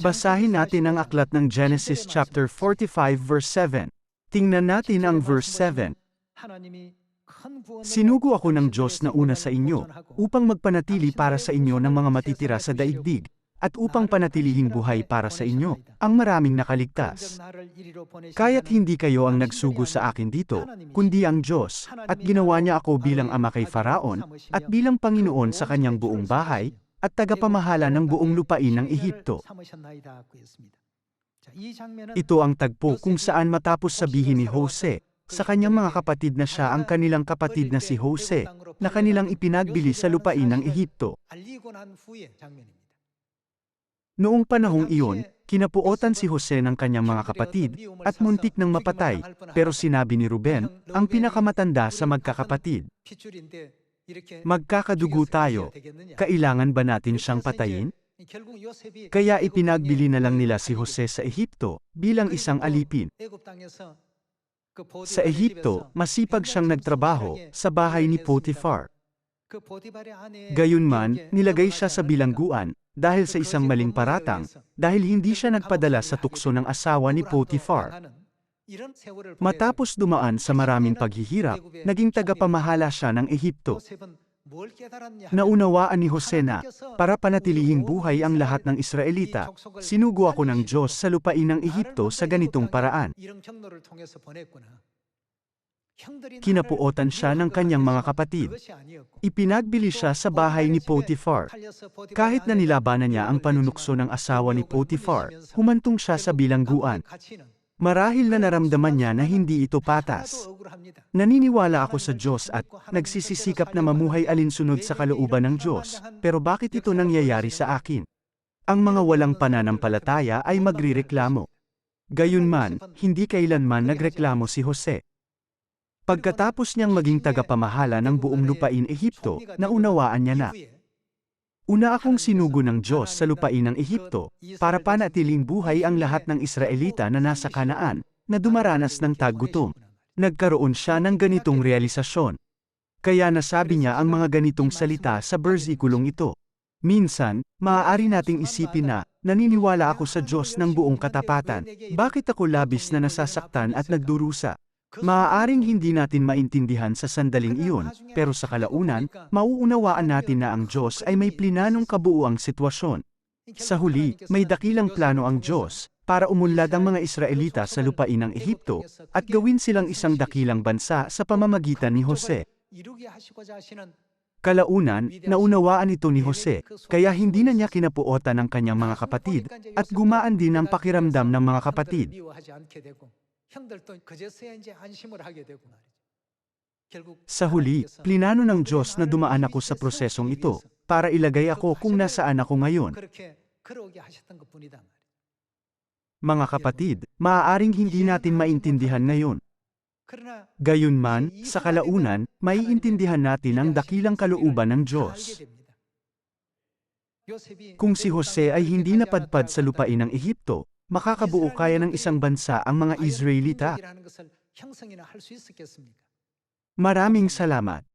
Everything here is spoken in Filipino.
Basahin natin ang aklat ng Genesis chapter 45 verse 7. Tingnan natin ang verse 7. Sinugo ako ng Diyos na una sa inyo, upang magpanatili para sa inyo ng mga matitira sa daigdig, at upang panatilihing buhay para sa inyo, ang maraming nakaligtas. Kaya't hindi kayo ang nagsugo sa akin dito, kundi ang Diyos, at ginawa niya ako bilang ama kay Faraon, at bilang Panginoon sa kanyang buong bahay, at tagapamahala ng buong lupain ng Ehipto. Ito ang tagpo kung saan matapos sabihin ni Jose, sa kanyang mga kapatid na siya ang kanilang kapatid na si Jose, na kanilang ipinagbili sa lupain ng Ehipto. Noong panahong iyon, kinapuotan si Jose ng kanyang mga kapatid, at muntik ng mapatay, pero sinabi ni Ruben, ang pinakamatanda sa magkakapatid, Magkakadugo tayo, kailangan ba natin siyang patayin? Kaya ipinagbili na lang nila si Jose sa Ehipto, bilang isang alipin. Sa Ehipto, masipag siyang nagtrabaho, sa bahay ni Potiphar. Gayunman, nilagay siya sa bilangguan, dahil sa isang maling paratang, dahil hindi siya nagpadala sa tukso ng asawa ni Potiphar. Matapos dumaan sa maraming paghihirap, naging tagapamahala siya ng Ehipto. Naunawaan ni Jose na, para panatilihing buhay ang lahat ng Israelita, sinugo ako ng Diyos sa lupain ng Ehipto sa ganitong paraan. Kinapuotan siya ng kanyang mga kapatid. Ipinagbili siya sa bahay ni Potiphar. Kahit na nilabanan niya ang panunukso ng asawa ni Potiphar, humantong siya sa bilangguan. Marahil na naramdaman niya na hindi ito patas. Naniniwala ako sa Diyos at nagsisisikap na mamuhay alinsunod sa kalooban ng Diyos, pero bakit ito nangyayari sa akin? Ang mga walang pananampalataya ay magrireklamo. Gayunman, hindi kailanman nagreklamo si Jose. Pagkatapos niyang maging tagapamahala ng buong lupain Ehipto, naunawaan niya na. Una akong sinugo ng Diyos sa lupain ng Ehipto, para panatiling buhay ang lahat ng Israelita na nasa Kanaan, na dumaranas ng taggutom. Nagkaroon siya ng ganitong realisasyon. Kaya nasabi niya ang mga ganitong salita sa bersikulong ito. Minsan, maaari nating isipin na, naniniwala ako sa Diyos ng buong katapatan. Bakit ako labis na nasasaktan at nagdurusa? Maaaring hindi natin maintindihan sa sandaling iyon, pero sa kalaunan, mauunawaan natin na ang Diyos ay may plinanong kabuuang sitwasyon. Sa huli, may dakilang plano ang Diyos, para umunlad ang mga Israelita sa lupain ng Ehipto, at gawin silang isang dakilang bansa sa pamamagitan ni Jose. Kalaunan, naunawaan ito ni Jose, kaya hindi na niya kinapuotan ng kanyang mga kapatid, at gumaan din ang pakiramdam ng mga kapatid. Sa huli, plinano ng Diyos na dumaan ako sa prosesong ito, para ilagay ako kung nasaan ako ngayon. Mga kapatid, maaaring hindi natin maintindihan ngayon. Gayunman, sa kalaunan, maiintindihan natin ang dakilang kalooban ng Diyos. Kung si Jose ay hindi napadpad sa lupain ng Ehipto, makakabuo kaya ng isang bansa ang mga Israelita. Maraming salamat.